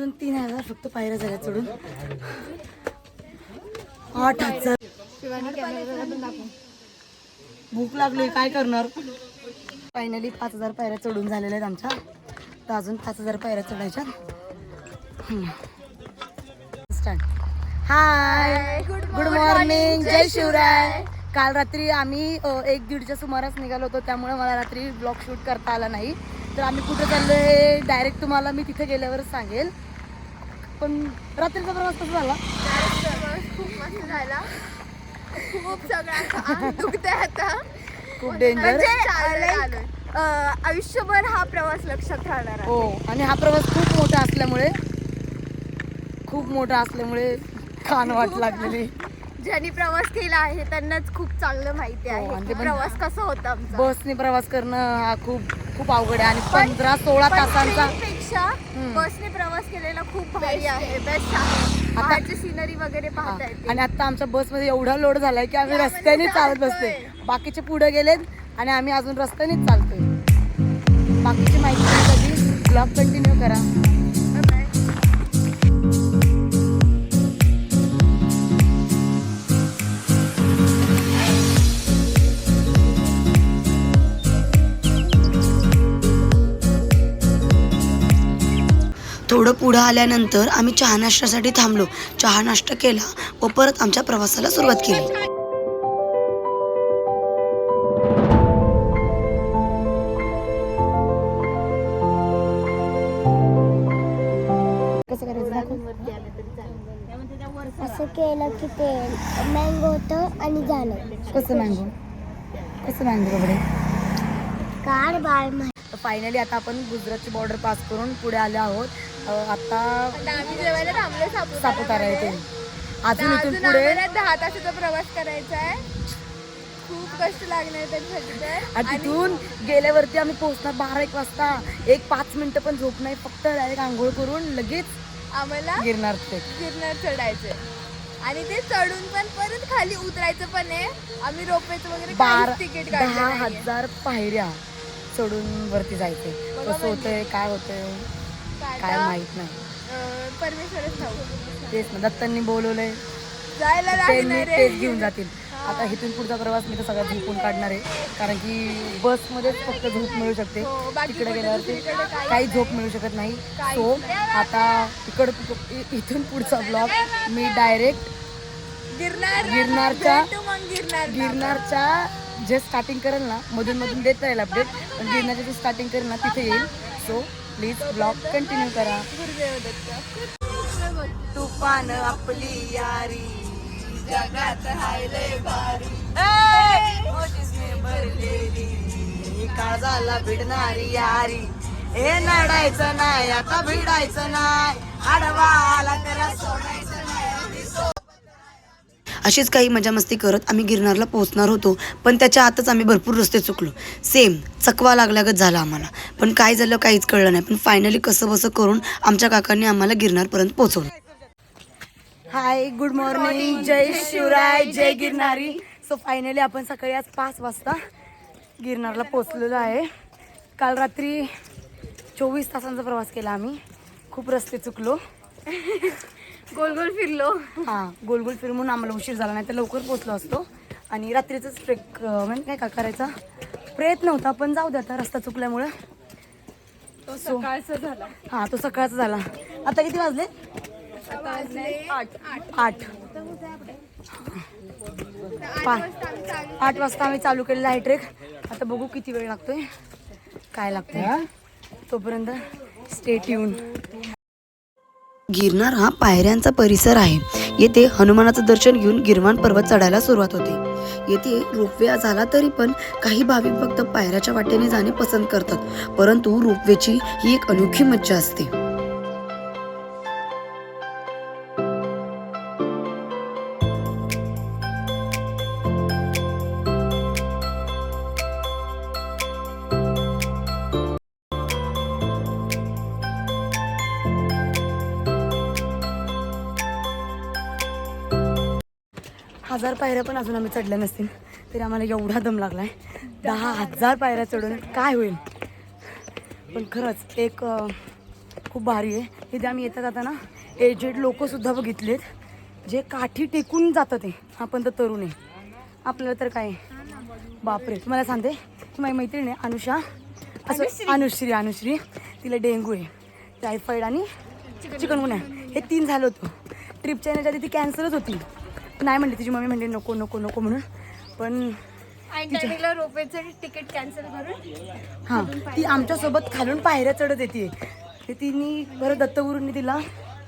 अजून तीन हजार फक्त पायऱ्या झाल्या चढून. आठ हजार. भूक लागली काय करणार? फायनली पाच हजार पायऱ्या चढून झालेल्या आहेत आमच्या. तर अजून पाच हजार पायऱ्या चढायच्या. स्टार्ट हाय गुड मॉर्निंग जय शिवराय काल रात्री आम्ही एक दीडच्या सुमारास निघालो होतो. त्यामुळे मला रात्री ब्लॉग शूट करता आला नाही. तर आम्ही कुठे चाललो हे डायरेक्ट तुम्हाला मी तिथे गेल्यावर सांगेल. पण रात्रीचा प्रवास कसा झाला खूप मस्त झाला खूप आता खूप डेंजर म्हणजे आयुष्यभर हा प्रवास लक्षात राहणार हो आणि हा प्रवास खूप मोठा असल्यामुळे खूप मोठा असल्यामुळे खान वाट लागलेली ज्यांनी प्रवास केला आहे त्यांनाच खूप चांगलं माहिती हो, आहे प्रवास कसा होता बसने प्रवास करणं हा खूप खूप अवघड आहे आणि पंधरा सोळा तासांचा हम्म. बसने प्रवास केलेला खूप भारी आहे. बेस्ट आहे. बाहेरची सिनरी वगैरे. पाहता येते. आणि आता आमच्या बसमध्ये एवढा लोड झालाय की आम्ही रस्त्याने चालत चालतोय. बसते बाकीचे पुढे गेलेत आणि आम्ही अजून रस्त्यानेच चालतोय. बाकीची माहिती कधी? ब्लॉग कंटिन्यू करा. थोडं पुढं आल्यानंतर आम्ही चहा नाश्त्यासाठी थांबलो. चहा नाश्ता केला व परत आमच्या प्रवासाला सुरुवात केली. असं केलं की ते मँगो होतं आणि झालं. कसं मँगो कसं मँगो कपडे कार बाळ फायनली आता आपण गुजरातची बॉर्डर पास करून पुढे आले आहोत. आता जेवायला थांबलो सापुतारा येथे अजून इथून अजून पुढे आम्हाला दहा तासाचा प्रवास करायचा आहे. खूप कष्ट लागणार त्याच्यासाठी तर आणि तिथून गेल्यावरती आम्ही पोहोचणार बारा एक वाजता. एक पाच मिनिटं पण झोप नाही फक्त डायरेक्ट आंघोळ करून लगेच आम्हाला गिरणार ते. गिरनार चढायचंय. आणि ते चढून पण परत खाली उतरायचं पण आहे. आम्ही रोपेचं वगैरे बारा तिकीट दहा हजार पायऱ्या चढून वरती जायचे बघा कसं होतंय काय होतंय? काय माहीत नाही. परमेश्वरच ठाऊक तेच ना दत्तांनी बोलवलंय. जायला त्यांनी लागणार तेच घेऊन जातील. आता इथून पुढचा प्रवास मी तर सगळा झोपून काढणार आहे. कारण की बसमध्येच फक्त झोप मिळू शकते. हो, बाकी तिकडे कुठे गेल्यावरती दुसरीकडे काही काही झोप मिळू शकत नाही. सो. आता इकड इ- इथून पुढचा ब्लॉग मी डायरेक्ट गिरनार गिरनारच्या- भेटू मग गिरनार गिरनारच्या जे स्टार्टिंग करेल ना मधून मधून देत राहील अपडेट पण गिरनारच्या जे स्टार्टिंग करेल ना तिथे येईल. सो प्लीज ब्लॉग कंटिन्यू करा. तुफान आपली यारी. जगात हायले भारी. भरलेली. काळजाला भिडणारी यारी? हे नडायचं नाही आता भिडायचं नाही. आडवा आला त्याला सोडायचं अशीच काही मजा मस्ती करत आम्ही गिरनारला पोहोचणार होतो पण त्याच्या आतच आम्ही भरपूर रस्ते चुकलो. सेम चकवा लागल्यागत झाला आम्हाला. पण काय झालं काहीच कळलं नाही. पण फायनली कसं बसं करून आमच्या काकांनी आम्हाला गिरनारपर्यंत पोहोचवलं. हाय गुड मॉर्निंग जय शिवराय जय गिरनारी. सो फायनली आपण सकाळी आज पाच वाजता गिरनारला पोचलेलो आहे. काल रात्री चोवीस तासांचा प्रवास केला आम्ही. खूप रस्ते चुकलो. गोल गोल फिरलो. हां गोल गोल फिरून म्हणून आम्हाला उशीर झाला नाही तर लवकर पोचलो असतो. आणि रात्रीचंच ट्रेक म्हणजे काय का करायचा? प्रयत्न होता पण जाऊ द्या आता रस्ता चुकल्यामुळं. तो सकाळचा झाला. हां तो सकाळचा झाला. आता किती वाजले? आठ. आठ. पा आठ वाजता आम्ही चालू केलेला आहे ट्रेक आता बघू किती वेळ लागतोय. काय लागतंय. तोपर्यंत स्टेट येऊन गिरनार हा पायऱ्यांचा परिसर आहे. येथे हनुमानाचं दर्शन घेऊन गिरवान पर्वत चढायला सुरुवात होते. येथे रोपवे झाला तरी पण काही भाविक फक्त पायऱ्याच्या वाटेने जाणे पसंत करतात परंतु रोपवेची ही एक अनोखी मज्जा असते. पायऱ्या पण अजून आम्ही चढल्या नसतील. तरी आम्हाला एवढा दम लागलाय. दहा हजार पायऱ्या चढून काय होईल? पण खरंच एक खूप भारी आहे. इथे आम्ही येता जाताना एजेड लोकसुद्धा बघितलेत. जे काठी टेकून जातं ते. आपण तर तरुण आहे. आपल्याला तर काय? बापरे. तुम्हाला सांगते. की माझी मैत्रीण आहे अनुषा. असं अनुश्री. अनुश्री तिला डेंगू आहे. टायफॉईड आणि चिकनगुन्या. हे तीन झालं होतं. ट्रिपच्या येण्याच्या आधी ती कॅन्सलच होती. नाही म्हणली तिची मम्मी म्हणली नको नको नको म्हणून. पण टायमिंगला रोपेचं तिकीट कॅन्सल करून हां ती आमच्यासोबत खालून पायऱ्या चढत येते ते तिने बरं दत्तगुरूंनी तिला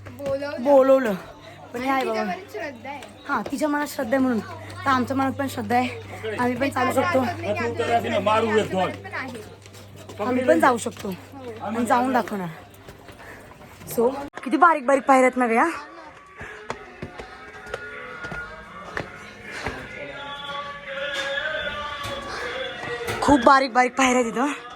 बोलवलं. बोलवलं. पण नाही बाबा. आहे. हां तिच्या मनात श्रद्धा आहे म्हणून. तर आमच्या मनात पण श्रद्धा आहे. आम्ही पण चालू शकतो. आहे. आम्ही पण जाऊ शकतो. आणि जाऊन दाखवणार. सो किती बारीक बारीक पायऱ्या आहेत खूप बारीक बारीक पायऱ्या आहेत तिथं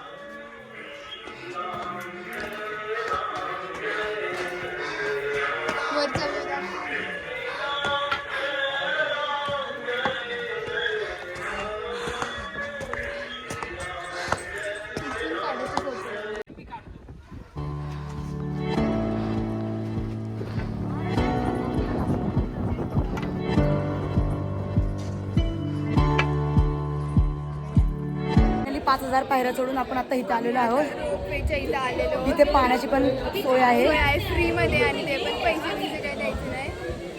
हजार पायऱ्या चढून आपण आता इथे आलेलो आहोत. इथं आलेलो इथे पाण्याची पण सोय आहे. सोय आहे फ्री मध्ये आणि ते पण पैसे बिसे काही द्यायचे नाही.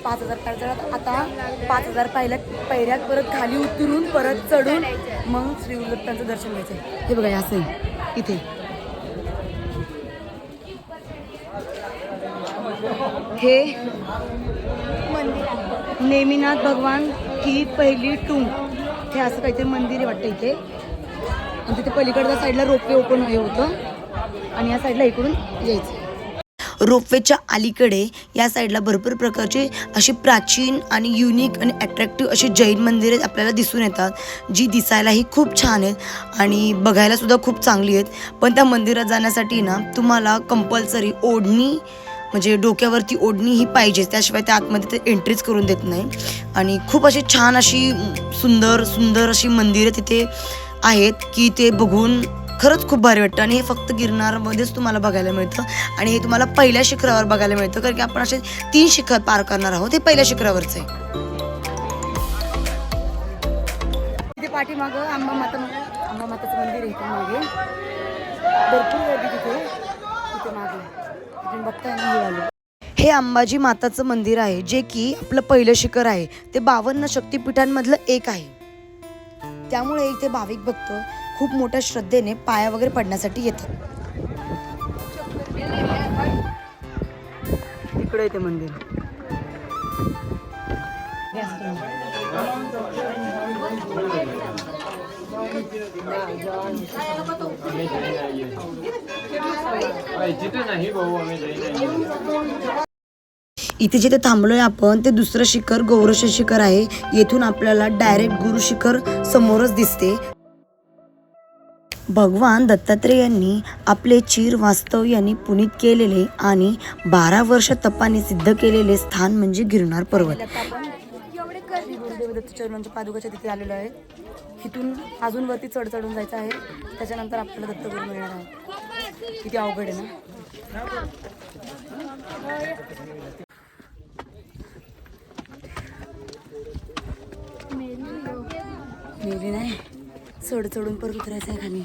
पाच हजार पायऱ्या चढत आता पाच हजार पायऱ्या पायऱ्यात परत खाली उतरून परत चढून मग श्री दत्तांचं दर्शन घ्यायचं हे बघा हे असं इथे. हे मंदिर आहे नेमिनाथ भगवान की पहिली टूम हे असं काहीतरी मंदिर आहे वाटतं इथे. आणि तिथे पलीकडच्या साईडला रोपवे ओपन हे होतं. आणि या साईडला इकडून यायचं. रोपवेच्या अलीकडे या साईडला भरपूर प्रकारचे अशी प्राचीन आणि युनिक आणि अट्रॅक्टिव्ह अशी जैन मंदिरे आपल्याला दिसून येतात जी दिसायलाही खूप छान आहेत आणि बघायलासुद्धा खूप चांगली आहेत. पण त्या मंदिरात जाण्यासाठी ना तुम्हाला कंपल्सरी ओढणी म्हणजे डोक्यावरती ओढणी ही पाहिजे. त्याशिवाय त्या आतमध्ये ते एंट्रीच करून देत नाही. आणि खूप अशी छान अशी सुंदर सुंदर अशी मंदिरं तिथे आहेत की ते बघून खरंच खूप भारी वाटतं. आणि हे फक्त गिरनारमध्येच तुम्हाला बघायला मिळतं. आणि हे तुम्हाला पहिल्या शिखरावर बघायला मिळतं. कारण की आपण असे तीन शिखर पार करणार आहोत. हे पहिल्या शिखरावरचं आहे. तिथे पाठीमागं आंबा माता आंबा माताचं मंदिर आहे इथे मागे. भरपूर गर्दी तिथे. तिथे मागे. तुम्ही बघताय ना हे आलं. हे अंबाजी माताचं मंदिर आहे जे की आपलं पहिलं शिखर आहे. ते बावन्न शक्तिपीठांमधलं एक आहे. त्यामुळे इथे भाविक भक्त खूप मोठ्या श्रद्धेने पाया वगैरे पडण्यासाठी येतात इकडे येते मंदिर जिथे नाही भाऊ आम्ही इथे जिथे थांबलो आहे आपण ते दुसरं शिखर गौरश शिखर आहे. येथून आपल्याला डायरेक्ट गुरु शिखर समोरच दिसते. भगवान दत्तात्रेयांनी आपले चीर वास्तव यांनी पुनीत केलेले आणि बारा वर्ष तपाने सिद्ध केलेले स्थान म्हणजे गिरनार पर्वत. एवढे चरणांच्या म्हणजे पादुकाच्या तिथे आलेलो आहे. इथून अजून वरती चढ चढून जायचं आहे. त्याच्यानंतर आपल्याला दत्तगुरू मिळणार आहे. किती अवघड आहे ना? मेली नाही. चढ चढून परत उतरायचं आहे खाली.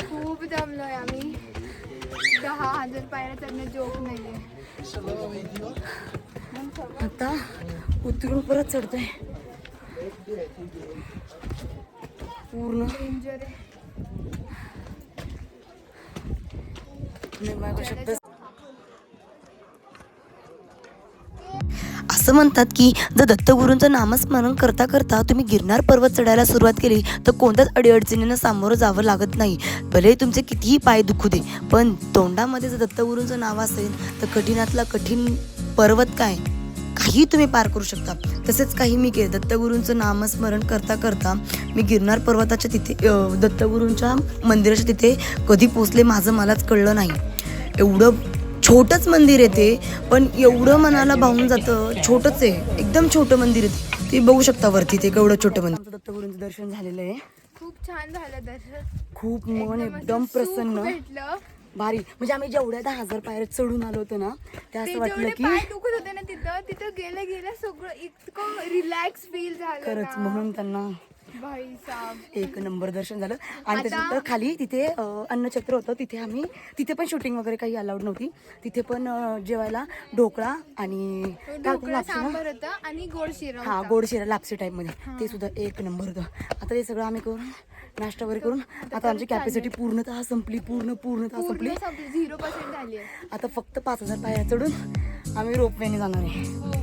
खूप दमलोय आम्ही. दहा हजार पायऱ्या चढणं जोक नाहीये. आता उतरून परत चढतोय. पूर्ण. डेंजर आहे. मी माझा शब्द असं म्हणतात की जर दत्तगुरूंचं नामस्मरण करता करता तुम्ही गिरनार पर्वत चढायला सुरुवात केली तर कोणत्याच अडीअडचणींना सामोरं जावं लागत नाही. भले तुमचे कितीही पाय दुखू दे पण तोंडामध्ये जर दत्तगुरूंचं नाव असेल तर कठीणातला कठीण पर्वत काय? काही तुम्ही पार करू शकता. तसेच काही मी केलं. दत्तगुरूंचं नामस्मरण करता करता मी गिरनार पर्वताच्या तिथे दत्तगुरूंच्या मंदिराच्या तिथे कधी पोचले माझं मलाच कळलं नाही. एवढं छोटंच मंदिर आहे ते पण एवढं मनाला भावून जातं. छोटंच आहे. एकदम छोटं मंदिर आहे ते. तुम्ही बघू शकता वरती ते केवढं छोटं मंदिर. दत्तगुरूंचं दर्शन झालेलं आहे. खूप छान झालं दर्शन. खूप मन एकदम सुख प्रसन्न. भेटलं. भारी. म्हणजे आम्ही जेवढ्या दहा हजार पायऱ्या चढून आलो होतो ना ते असं वाटलं जेवढे की पाय दुखत होते ना तिथं तिथं गेलं गेलं सगळं इतकं रिलॅक्स फील झालं खरंच ना. म्हणून त्यांना भाई एक नंबर दर्शन झालं. आणि त्याच्यानंतर खाली तिथे अं, अन्नछत्र होतं. तिथे आम्ही तिथे पण शूटिंग वगैरे काही अलाउड नव्हती. तिथे पण जेवायला ढोकळा आणि आणि गोड शिरा हा होता. गोड शिरा लापसी टाईपमध्ये ते सुद्धा एक नंबर होतं. आता ते सगळं आम्ही करून नाश्ता वगैरे करून आता आमची कॅपॅसिटी पूर्णतः संपली पूर्ण पूर्णतः संपली. झिरो पर्सेंट झाली आता फक्त पाच हजार पायऱ्या चढून आम्ही रोपवेने जाणार आहे.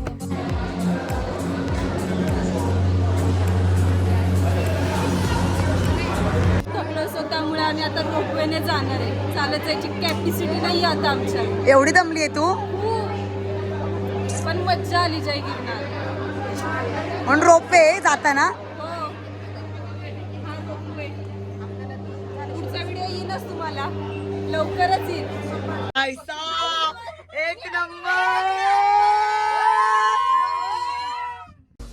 थकलो असो त्यामुळे आम्ही आता रोपवेने जाणार आहे. चालत जायची कॅपॅसिटी नाही आता आमच्या एवढी दमली आहे तू? पण मज्जा आली जय गिरनार. म्हणून रोपवे जाताना. हो. पुढचा व्हिडिओ येईलच तुम्हाला. लवकरच येईल. एक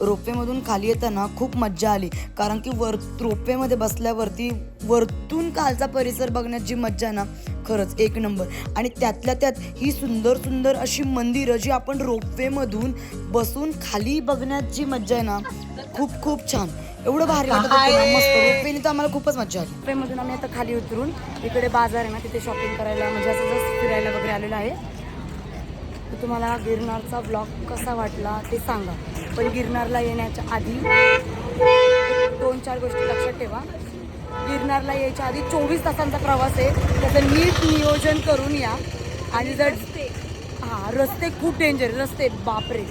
रोपवेमधून खाली येताना खूप मज्जा आली. कारण की वर रोपवेमध्ये बसल्यावरती वरतून खालचा परिसर बघण्याची मज्जा ना खरंच एक नंबर. आणि त्यातल्या त्यात ही सुंदर सुंदर अशी मंदिरं जी आपण रोपवेमधून बसून खाली बघण्याची मज्जा आहे ना खूप खूप छान. एवढं भारी वाटत होतं ना, मस्त रोपवेने तर आम्हाला खूपच मज्जा आली. रोपवेमधून आम्ही आता खाली उतरून इकडे बाजार आहे ना तिथे शॉपिंग करायला म्हणजे असं जस्ट फिरायला वगैरे आलेलं आहे. तर तुम्हाला गिरनारचा ब्लॉग कसा वाटला ते सांगा. पण गिरनारला येण्याच्या आधी दोन चार गोष्टी लक्षात ठेवा. गिरनारला यायच्या आधी चोवीस तासांचा प्रवास आहे. त्याचं नीट नियोजन करून या. आणि जर हां रस्ते खूप डेंजर रस्ते बापरे.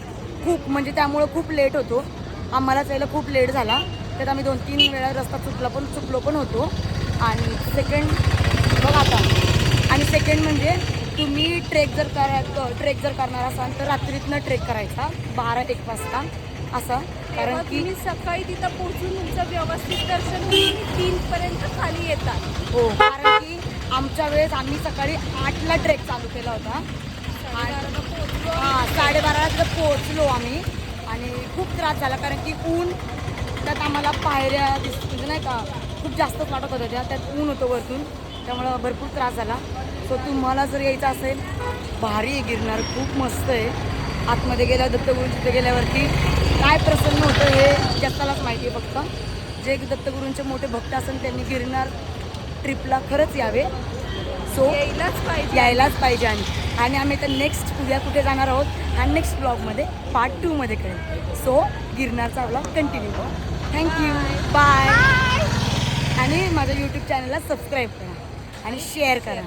खूप म्हणजे त्यामुळं खूप लेट होतो. आम्हालाच यायला खूप लेट झाला. त्यात आम्ही दोन तीन वेळा रस्ता चुकला पण चुकलो पण होतो. आणि सेकंड बघ आता. आणि सेकंड म्हणजे तुम्ही ट्रेक जर करा ट्रेक जर करणार असाल तर रात्रीतनं ट्रेक करायचा बारा एक वाजता. असं. कारण की तुम्ही सकाळी तिथं पोहोचून तुमचं व्यवस्थित दर्शन तीन पर्यंत खाली येतात. हो कारण की आमच्या वेळेस आम्ही सकाळी आठला ट्रेक चालू केला होता. हां साडेबाराला तिथं पोहोचलो आम्ही. आणि खूप त्रास झाला कारण की ऊन त्यात आम्हाला पायऱ्या दिस म्हणजे नाही का खूप जास्तच वाटत होत्या त्या त्यात ऊन होतं वरतून. त्यामुळं भरपूर त्रास झाला. सो तुम्हाला जर यायचं असेल भारी आहे गिरणार खूप मस्त आहे. आतमध्ये गेल्या दत्तगुरू तिथे गेल्यावरती काय प्रसन्न होतं हे जगालाच माहिती आहे फक्त. जे दत्तगुरूंचे मोठे भक्त असेल त्यांनी गिरणार ट्रिपला खरंच यावे. सो यायलाच पाहिजे. यायलाच पाहिजे आणि आणि आम्ही आता नेक्स्ट उद्या कुठे जाणार आहोत? हा नेक्स्ट ब्लॉगमध्ये पार्ट टूमध्ये कळेल. सो गिरनारचा ब्लॉग कंटिन्यू करा. थँक्यू बाय आणि माझ्या यूट्यूब चॅनलला सबस्क्राईब करा. आणि शेअर करा.